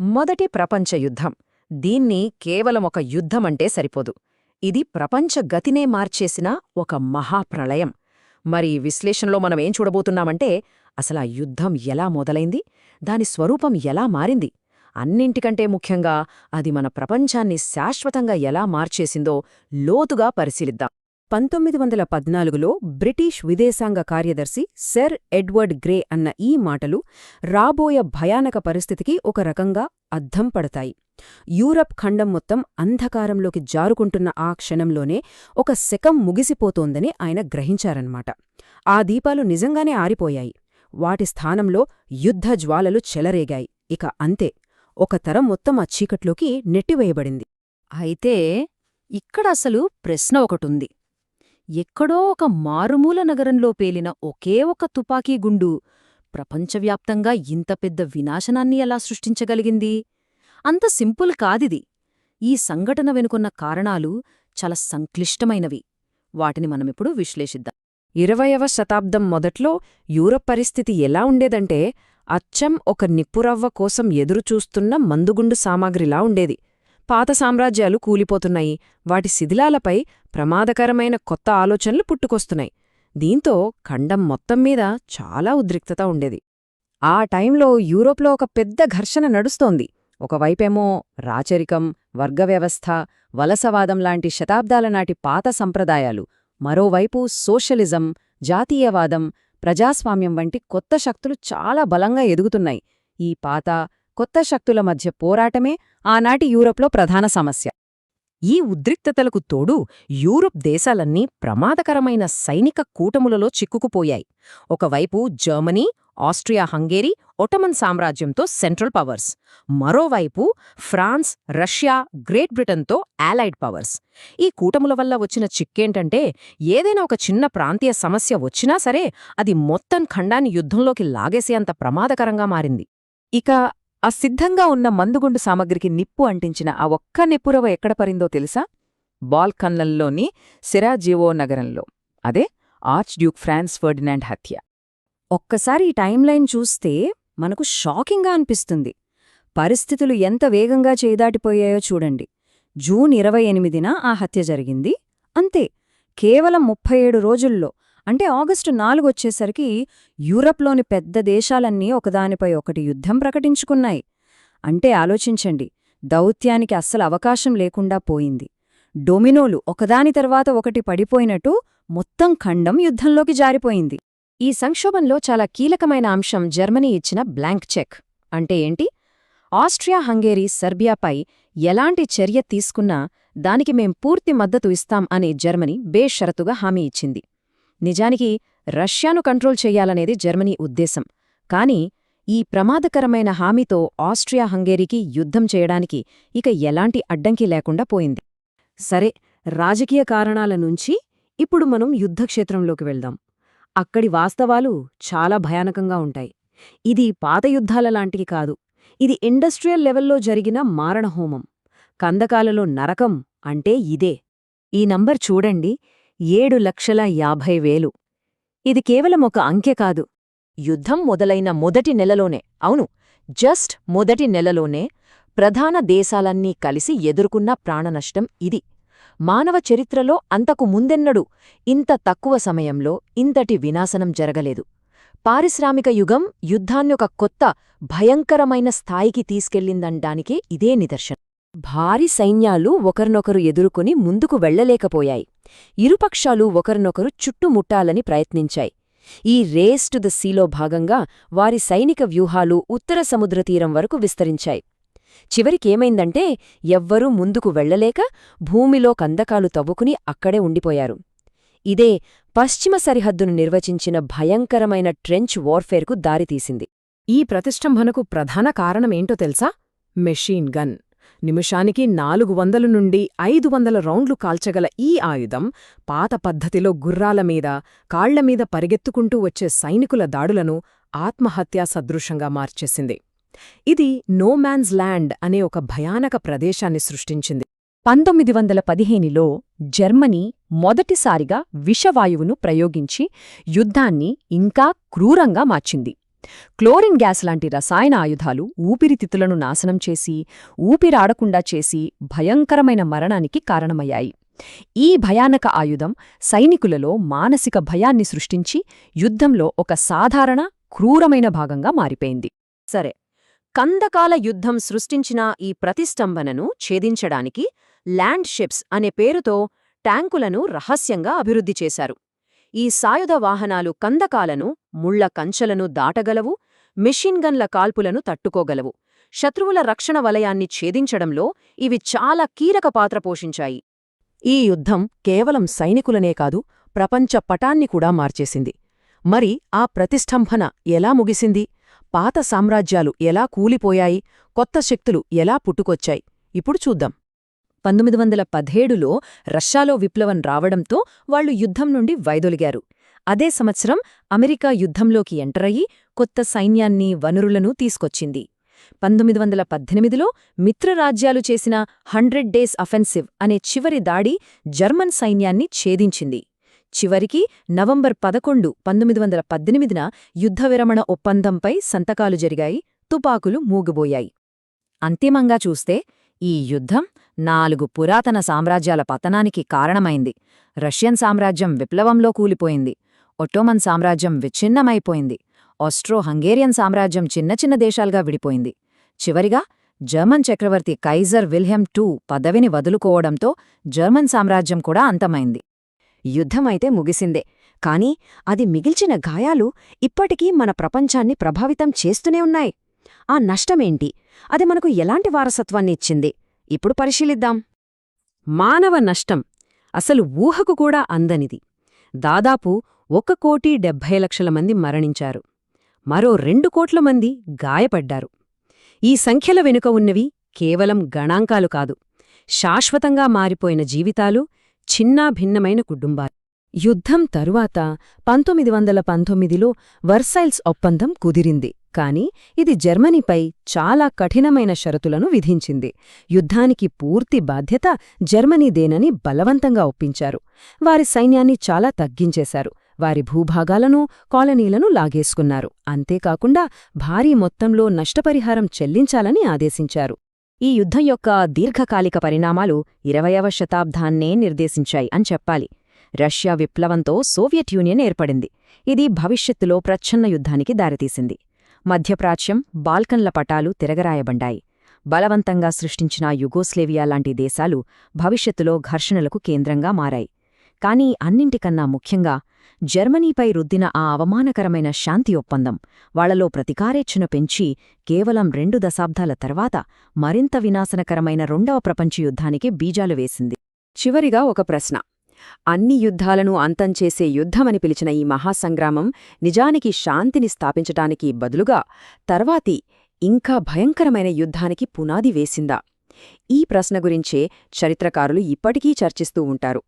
మొదటి ప్రపంచ యుద్ధం. దీన్ని కేవలం ఒక యుద్ధమంటే సరిపోదు. ఇది ప్రపంచ గతినే మార్చేసిన ఒక మహాప్రళయం. మరి విశ్లేషణలో మనం ఏం చూడబోతున్నామంటే అసలా యుద్ధం ఎలా మొదలైంది? దాని స్వరూపం ఎలా మారింది? అన్నింటికంటే ముఖ్యంగా అది మన ప్రపంచాన్ని శాశ్వతంగా ఎలా మార్చేసిందో లోతుగా పరిశీలిద్దాం. పంతొమ్మిది వందల పద్నాలుగులో బ్రిటిష్ విదేశాంగ కార్యదర్శి సర్ ఎడ్వర్డ్ గ్రే అన్న ఈ మాటలు రాబోయే భయానక పరిస్థితికి ఒక రకంగా అద్దం పడతాయి. యూరప్ ఖండం మొత్తం అంధకారంలోకి జారుకుంటున్న ఆ క్షణంలోనే ఒక శకం ముగిసిపోతోందని ఆయన గ్రహించారన్నమాట. ఆ దీపాలు నిజంగానే ఆరిపోయాయి. వాటి స్థానంలో యుద్ధ జ్వాలలు చెలరేగాయి. ఇక అంతే. ఒక తరం మొత్తం ఆ చీకట్లోకి నెట్టివేయబడింది. అయితే ఇక్కడ అసలు ప్రశ్న ఒకటుంది. ఎక్కడో ఒక మారుమూల నగరంలో పేలిన ఒకే ఒక తుపాకీ గుండు ప్రపంచవ్యాప్తంగా ఇంత పెద్ద వినాశనాన్ని ఎలా సృష్టించగలిగింది? అంత సింపుల్ కాదిది. ఈ సంఘటన వెనుకున్న కారణాలు చాలా సంక్లిష్టమైనవి. వాటిని మనమిప్పుడు విశ్లేషిద్దాం. ఇరవయవ శతాబ్దం మొదట్లో యూరప్ పరిస్థితి ఎలా ఉండేదంటే అచ్చం ఒక నిప్పురవ్వ కోసం ఎదురుచూస్తున్న మందుగుండు సామాగ్రిలా ఉండేది. పాత సామ్రాజ్యాలు కూలిపోతున్నాయి. వాటి శిథిలాలపై ప్రమాదకరమైన కొత్త ఆలోచనలు పుట్టుకొస్తున్నాయి. దీంతో ఖండం మొత్తం మీద చాలా ఉద్రిక్తత ఉండేది. ఆ టైంలో యూరోప్లో ఒక పెద్ద ఘర్షణ నడుస్తోంది. ఒకవైపేమో రాచరికం వర్గవ్యవస్థ వలసవాదం లాంటి శతాబ్దాల నాటి పాత సంప్రదాయాలు మరోవైపు సోషలిజం జాతీయవాదం ప్రజాస్వామ్యం వంటి కొత్త శక్తులు చాలా బలంగా ఎదుగుతున్నాయి. ఈ పాత కొత్త శక్తుల మధ్య పోరాటమే ఆనాటి యూరప్లో ప్రధాన సమస్య. ఈ ఉద్రిక్తతలకు తోడు యూరప్ దేశాలన్నీ ప్రమాదకరమైన సైనిక కూటములలో చిక్కుకుపోయాయి. ఒకవైపు జర్మనీ ఆస్ట్రియా హంగేరీ ఒటమన్ సామ్రాజ్యంతో సెంట్రల్ పవర్స్. మరోవైపు ఫ్రాన్స్ రష్యా గ్రేట్ బ్రిటన్తో allied పవర్స్. ఈ కూటముల వల్ల వచ్చిన చిక్కేంటంటే ఏదైనా ఒక చిన్న ప్రాంతీయ సమస్య వచ్చినా సరే అది మొత్తం ఖండాన్ని యుద్ధంలోకి లాగేసేంత ప్రమాదకరంగా మారింది. ఇక ఆ సిద్ధంగా ఉన్న మందుగుండు సామగ్రికి నిప్పు అంటించిన ఆ ఒక్క నిప్పురవ ఎక్కడ పరిందో తెలుసా? బాల్కన్లల్లోని సిరాజివో నగరంలో. అదే ఆర్చ్ డ్యూక్ ఫ్రాన్స్ ఫర్డినాండ్ హత్య. ఒక్కసారి ఈ టైంలైన్ చూస్తే మనకు షాకింగ్గా అనిపిస్తుంది. పరిస్థితులు ఎంత వేగంగా చేదాటిపోయాయో చూడండి. జూన్ ఇరవై ఎనిమిదిన ఆ హత్య జరిగింది. అంతే కేవలం ముప్పై ఏడు రోజుల్లో అంటే ఆగస్టు నాలుగొచ్చేసరికి యూరప్లోని పెద్ద దేశాలన్నీ ఒకదానిపై ఒకటి యుద్ధం ప్రకటించుకున్నాయి. అంటే ఆలోచించండి దౌత్యానికి అస్సలు అవకాశం లేకుండా పోయింది. డొమినోలు ఒకదాని తర్వాత ఒకటి పడిపోయినట్టు మొత్తం ఖండం యుద్ధంలోకి జారిపోయింది. ఈ సంక్షోభంలో చాలా కీలకమైన అంశం జర్మనీ ఇచ్చిన బ్లాంక్ చెక్. అంటే ఏంటి? ఆస్ట్రియా హంగేరీ సర్బియాపై ఎలాంటి చర్య తీసుకున్నా దానికి మేం పూర్తి మద్దతు ఇస్తాం అని జర్మనీ బేషరతుగా హామీ ఇచ్చింది. నిజానికి రష్యాను కంట్రోల్ చెయ్యాలనేది జర్మనీ ఉద్దేశం. కాని ఈ ప్రమాదకరమైన హామీతో ఆస్ట్రియా హంగేరీకి యుద్ధం చేయడానికి ఇక ఎలాంటి అడ్డంకి లేకుండా పోయింది. సరే రాజకీయ కారణాల నుంచి ఇప్పుడు మనం యుద్ధక్షేత్రంలోకి వెళ్దాం. అక్కడి వాస్తవాలు చాలా భయానకంగా ఉంటాయి. ఇది పాత యుద్ధాల లాంటివి కాదు. ఇది ఇండస్ట్రియల్ లెవెల్లో జరిగిన మారణహోమం. కందకాలలో నరకం అంటే ఇదే. ఈ నంబర్ చూడండి. ఏడు లక్షల యాభై వేలు. ఇది కేవలం ఒక అంకె కాదు. యుద్ధం మొదలైన మొదటి నెలలోనే అవును జస్ట్ మొదటి నెలలోనే ప్రధాన దేశాలన్నీ కలిసి ఎదుర్కొన్న ప్రాణనష్టం ఇది. మానవ చరిత్రలో అంతకు ముందెన్నడూ ఇంత తక్కువ సమయంలో ఇంతటి వినాశనం జరగలేదు. పారిశ్రామిక యుగం యుద్ధాన్నొక కొత్త భయంకరమైన స్థాయికి తీసుకెళ్ళిందనడానికి ఇదే నిదర్శనం. భారీ సైన్యాలు ఒకరినొకరు ఎదుర్కొని ముందుకు వెళ్ళలేకపోయాయి ఇరుపక్షాలు ఒకరినొకరు చుట్టుముట్టాలని ప్రయత్నించాయి. ఈ రేస్ టు ద సీలో భాగంగా వారి సైనిక వ్యూహాలు ఉత్తర సముద్రతీరం వరకు విస్తరించాయి. చివరికేమైందంటే ఎవ్వరూ ముందుకు వెళ్ళలేక భూమిలో కందకాలు తవ్వుకుని అక్కడే ఉండిపోయారు. ఇదే పశ్చిమ సరిహద్దును నిర్వచించిన భయంకరమైన ట్రెంచ్ వార్ఫేర్కు దారితీసింది. ఈ ప్రతిష్టంభనకు ప్రధాన కారణమేంటో తెలుసా? Machine gun. నిమిషానికి నాలుగు వందల నుండి ఐదు వందల రౌండ్లు కాల్చగల ఈ ఆయుధం పాత పద్ధతిలో గుర్రాల మీద కాళ్ళమీద పరిగెత్తుకుంటూ వచ్చే సైనికుల దాడులను ఆత్మహత్యా సదృశంగా మార్చేసింది. ఇది నోమాన్స్ ల్యాండ్ అనే ఒక భయానక ప్రదేశాన్ని సృష్టించింది. పంతొమ్మిది వందల పదిహేనులో జర్మనీ మొదటిసారిగా విషవాయువును ప్రయోగించి యుద్ధాన్ని ఇంకా క్రూరంగా మార్చింది. క్లోరిన్ గ్యాస్ లాంటి రసాయన ఆయుధాలు ఊపిరితిత్తులను నాశనం చేసి ఊపిరాడకుండా చేసి భయంకరమైన మరణానికి కారణమయ్యాయి. ఈ భయానక ఆయుధం సైనికులలో మానసిక భయాన్ని సృష్టించి యుద్ధంలో ఒక సాధారణ క్రూరమైన భాగంగా మారిపోయింది. సరే కందకాల యుద్ధం సృష్టించిన ఈ ప్రతిష్టంభనను ఛేదించడానికి ల్యాండ్ షిప్స్ అనే పేరుతో ట్యాంకులను రహస్యంగా అభివృద్ధి చేశారు. ఈ సాయుధ వాహనాలు కందకాలను ముళ్ళ కంచెలను దాటగలవు మిషిన్ గన్ల కాల్పులను తట్టుకోగలవు. శత్రువుల రక్షణ వలయాన్ని ఛేదించడంలో ఇవి చాలా కీలక పాత్ర పోషించాయి. ఈ యుద్ధం కేవలం సైనికులనే కాదు ప్రపంచ పటాన్ని కూడా మార్చేసింది. మరి ఆ ప్రతిష్టంభన ఎలా ముగిసింది? పాత సామ్రాజ్యాలు ఎలా కూలిపోయాయి? కొత్త శక్తులు ఎలా పుట్టుకొచ్చాయి? ఇప్పుడు చూద్దాం. పంతొమ్మిది వందల పదిహేడులో రష్యాలో విప్లవం రావడంతో వాళ్ళు యుద్ధం నుండి వైదొలిగారు. అదే సంవత్సరం అమెరికా యుద్ధంలోకి ఎంటరయ్యి కొత్త సైన్యాన్ని వనరులను తీసుకొచ్చింది. పంతొమ్మిది వందల పద్దెనిమిదిలో మిత్రరాజ్యాలు చేసిన హండ్రెడ్ డేస్ అఫెన్సివ్ అనే చివరి దాడి జర్మన్ సైన్యాన్ని ఛేదించింది. చివరికి నవంబర్ పదకొండు పంతొమ్మిది వందల పద్దెనిమిదిన యుద్ధ విరమణ ఒప్పందంపై సంతకాలు జరిగాయి తుపాకులు మూగిబోయాయి అంతిమంగా చూస్తే ఈ యుద్ధం నాలుగు పురాతన సామ్రాజ్యాల పతనానికి కారణమైంది. రష్యన్ సామ్రాజ్యం విప్లవంలో కూలిపోయింది. ఒట్టోమన్ సామ్రాజ్యం విచ్ఛిన్నమైపోయింది. ఆస్ట్రో హంగేరియన్ సామ్రాజ్యం చిన్న చిన్న దేశాలుగా విడిపోయింది. చివరిగా జర్మన్ చక్రవర్తి కైజర్ విల్హెమ్ టూ పదవిని వదులుకోవడంతో జర్మన్ సామ్రాజ్యం కూడా అంతమైంది. యుద్ధమైతే ముగిసిందే. కాని అది మిగిల్చిన గాయాలు ఇప్పటికీ మన ప్రపంచాన్ని ప్రభావితం చేస్తూనే ఉన్నాయి. ఆ నష్టమేంటి? అది మనకు ఎలాంటి వారసత్వాన్ని ఇచ్చింది? ఇప్పుడు పరిశీలిద్దాం. మానవ నష్టం అసలు ఊహకు కూడా అందనిది. దాదాపు ఒక కోటి డెబ్భై లక్షల మంది మరణించారు. మరో రెండు కోట్ల మంది గాయపడ్డారు. ఈ సంఖ్యల వెనుక ఉన్నవి కేవలం గణాంకాలు కాదు శాశ్వతంగా మారిపోయిన జీవితాలు చిన్నా భిన్నమైన కుటుంబాలు. యుద్ధం తరువాత పంతొమ్మిది వందల పంతొమ్మిదిలో వర్సైల్స్ ఒప్పందం కుదిరింది కాని ఇది జర్మనీపై చాలా కఠినమైన షరతులను విధించింది. యుద్ధానికి పూర్తి బాధ్యత జర్మనీదేనని బలవంతంగా ఒప్పించారు. వారి సైన్యాన్ని చాలా తగ్గించేశారు. వారి భూభాగాలను కాలనీలను లాగేసుకున్నారు. అంతేకాకుండా భారీ మొత్తంలో నష్టపరిహారం చెల్లించాలని ఆదేశించారు. ఈ యుద్ధం యొక్క దీర్ఘకాలిక పరిణామాలు ఇరవయవ శతాబ్దాన్నే నిర్దేశించాయి అని చెప్పాలి. రష్యా విప్లవంతో సోవియట్ యూనియన్ ఏర్పడింది. ఇది భవిష్యత్తులో ప్రచ్ఛన్న యుద్ధానికి దారితీసింది. మధ్యప్రాచ్యం బాల్కన్ల పటాలు తిరగరాయబడ్డాయి. బలవంతంగా సృష్టించిన యుగోస్లేవియా లాంటి దేశాలు భవిష్యత్తులో ఘర్షణలకు కేంద్రంగా మారాయి. కానీ అన్నింటికన్నా ముఖ్యంగా జర్మనీపై రుద్దిన ఆ అవమానకరమైన శాంతి ఒప్పందం వాళ్ళలో ప్రతికారేచ్ఛను పెంచి కేవలం రెండు దశాబ్దాల తర్వాత మరింత వినాశనకరమైన రెండవ ప్రపంచ యుద్ధానికి బీజాలు వేసింది. చివరిగా ఒక ప్రశ్న. అన్ని యుద్ధాలను అంతంచేసే యుద్ధమని పిలిచిన ఈ మహాసంగ్రామం నిజానికి శాంతిని స్థాపించటానికి బదులుగా తర్వాతి ఇంకా భయంకరమైన యుద్ధానికి పునాది వేసిందా? ఈ ప్రశ్న గురించే చరిత్రకారులు ఇప్పటికీ చర్చిస్తూ ఉంటారు.